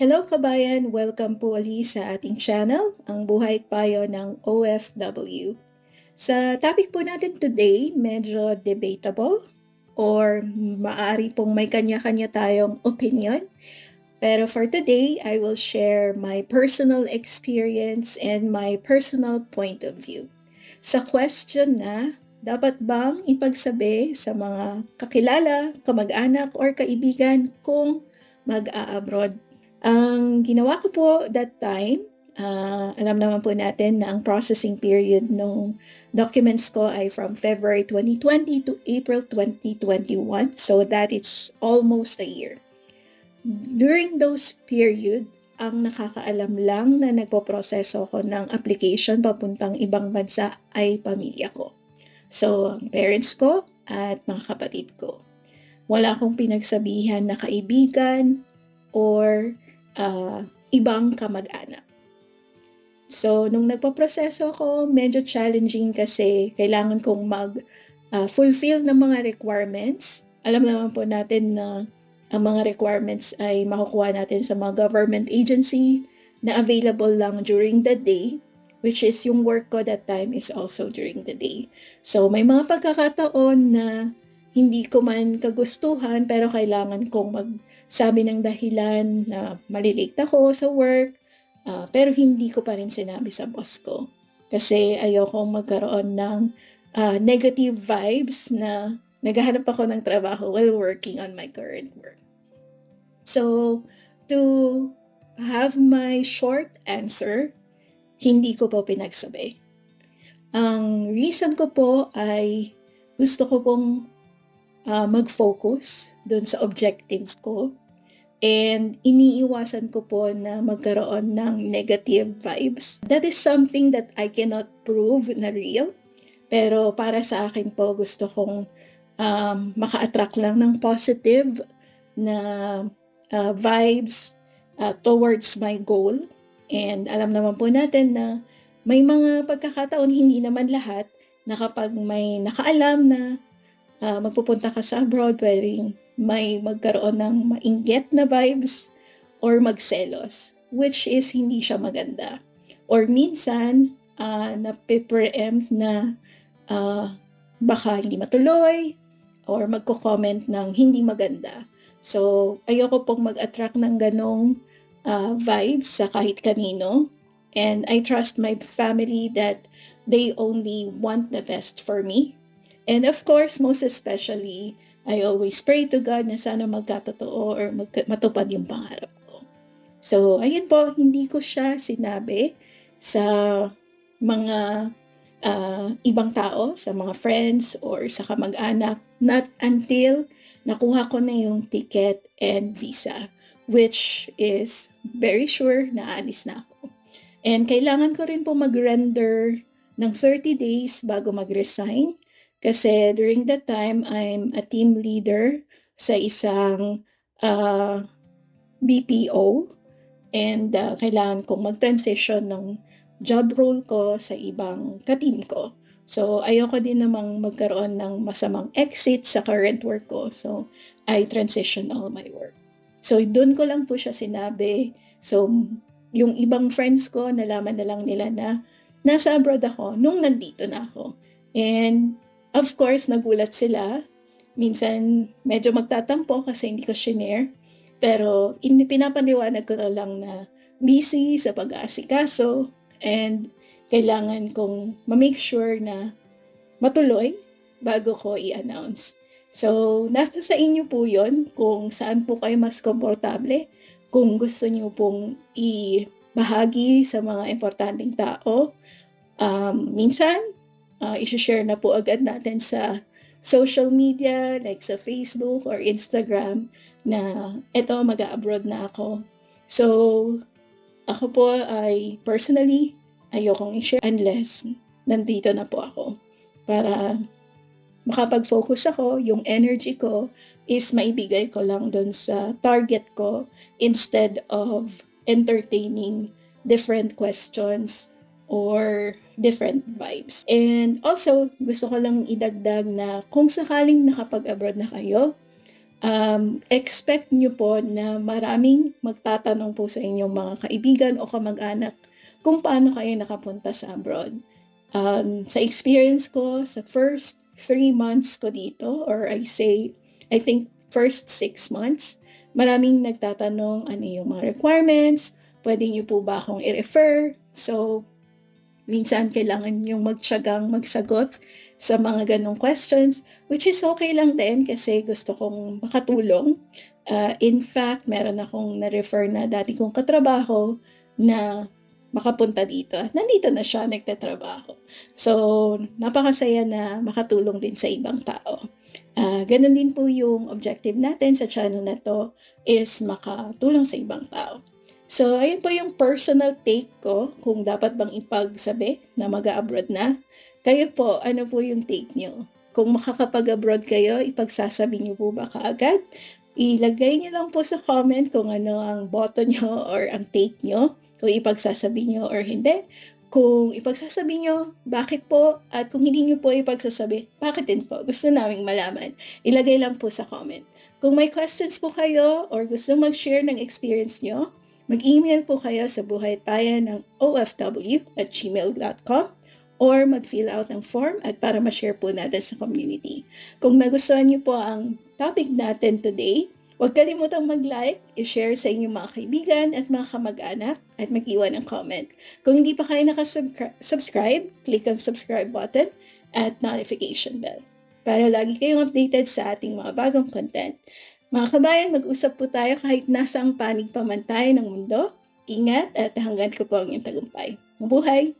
Hello kabayan! Welcome po ulit sa ating channel, ang Buhay Payo ng OFW. Sa topic po natin today, medyo debatable or maari pong may kanya-kanya tayong opinion. Pero for today, I will share my personal experience and my personal point of view. Sa question na, dapat bang ipagsabi sa mga kakilala, kamag-anak, or kaibigan kung mag-a-abroad ang ginawa ko po that time, uh, alam naman po natin na ang processing period ng documents ko ay from February 2020 to April 2021. So that is almost a year. During those period, ang nakakaalam lang na nagpo-proseso ko ng application papuntang ibang bansa ay pamilya ko. So, ang parents ko at mga kapatid ko. Wala akong pinagsabihan na kaibigan or uh, ibang kamag-anak. So, nung nagpa-proseso ako, medyo challenging kasi kailangan kong mag-fulfill uh, ng mga requirements. Alam naman po natin na ang mga requirements ay makukuha natin sa mga government agency na available lang during the day, which is yung work ko that time is also during the day. So, may mga pagkakataon na hindi ko man kagustuhan pero kailangan kong mag sabi ng dahilan na malilate ako sa work, uh, pero hindi ko pa rin sinabi sa boss ko. Kasi ayoko magkaroon ng uh, negative vibes na naghahanap ako ng trabaho while working on my current work. So, to have my short answer, hindi ko po pinagsabi. Ang reason ko po ay gusto ko pong uh, mag-focus doon sa objective ko and iniiwasan ko po na magkaroon ng negative vibes. That is something that I cannot prove na real. Pero para sa akin po, gusto kong um, maka-attract lang ng positive na uh, vibes uh, towards my goal. And alam naman po natin na may mga pagkakataon, hindi naman lahat, na kapag may nakaalam na uh, magpupunta ka sa abroad, pwedeng may magkaroon ng mainggit na vibes or magselos, which is hindi siya maganda. Or minsan, uh, napipreempt na uh, baka hindi matuloy or magko-comment ng hindi maganda. So, ayoko pong mag-attract ng ganong uh, vibes sa kahit kanino. And I trust my family that they only want the best for me. And of course, most especially, I always pray to God na sana magkatotoo or mag- matupad yung pangarap ko. So, ayun po, hindi ko siya sinabi sa mga uh, ibang tao, sa mga friends or sa kamag-anak, not until nakuha ko na yung ticket and visa, which is very sure na alis na ako. And kailangan ko rin po mag-render ng 30 days bago mag-resign kasi during that time, I'm a team leader sa isang uh, BPO and uh, kailangan kong mag-transition ng job role ko sa ibang ka-team ko. So, ayoko din namang magkaroon ng masamang exit sa current work ko. So, I transition all my work. So, doon ko lang po siya sinabi. So, yung ibang friends ko, nalaman na lang nila na nasa abroad ako nung nandito na ako. And Of course, nagulat sila. Minsan, medyo magtatampo kasi hindi ko shinare. Pero, in, pinapaniwanag ko na lang na busy sa pag-aasikaso and kailangan kong ma-make sure na matuloy bago ko i-announce. So, nasa sa inyo po yon kung saan po kayo mas komportable, kung gusto niyo pong i-bahagi sa mga importanteng tao. Um, minsan, uh, isi-share na po agad natin sa social media like sa Facebook or Instagram na eto mag-abroad na ako. So, ako po ay personally ayokong i-share unless nandito na po ako para makapag-focus ako, yung energy ko is maibigay ko lang doon sa target ko instead of entertaining different questions or different vibes. And also, gusto ko lang idagdag na kung sakaling nakapag-abroad na kayo, um, expect nyo po na maraming magtatanong po sa inyong mga kaibigan o kamag-anak kung paano kayo nakapunta sa abroad. Um, sa experience ko, sa first three months ko dito, or I say, I think first six months, maraming nagtatanong ano yung mga requirements, pwede niyo po ba akong i-refer? So, minsan kailangan yung magtsagang magsagot sa mga ganong questions, which is okay lang din kasi gusto kong makatulong. Uh, in fact, meron akong na-refer na dati kong katrabaho na makapunta dito. Nandito na siya, nagtatrabaho. So, napakasaya na makatulong din sa ibang tao. Uh, ganun din po yung objective natin sa channel na to is makatulong sa ibang tao. So, ayun po yung personal take ko kung dapat bang ipagsabi na mag-abroad na. Kayo po, ano po yung take nyo? Kung makakapag-abroad kayo, ipagsasabi nyo po ba kaagad? Ilagay nyo lang po sa comment kung ano ang boto nyo or ang take nyo, kung ipagsasabi nyo or hindi. Kung ipagsasabi nyo, bakit po? At kung hindi nyo po ipagsasabi, bakit din po? Gusto naming malaman. Ilagay lang po sa comment. Kung may questions po kayo or gusto mag-share ng experience nyo, Mag-email po kayo sa buhaytayan ng ofw at gmail.com or mag-fill out ng form at para ma-share po natin sa community. Kung nagustuhan niyo po ang topic natin today, huwag kalimutang mag-like, i-share sa inyong mga kaibigan at mga kamag-anak at mag-iwan ng comment. Kung hindi pa kayo nakasubscribe, click ang subscribe button at notification bell para lagi kayong updated sa ating mga bagong content. Mga kabayan, mag-usap po tayo kahit nasa ang panig pa man tayo ng mundo. Ingat at hanggang ko po ang iyong tagumpay. Mabuhay!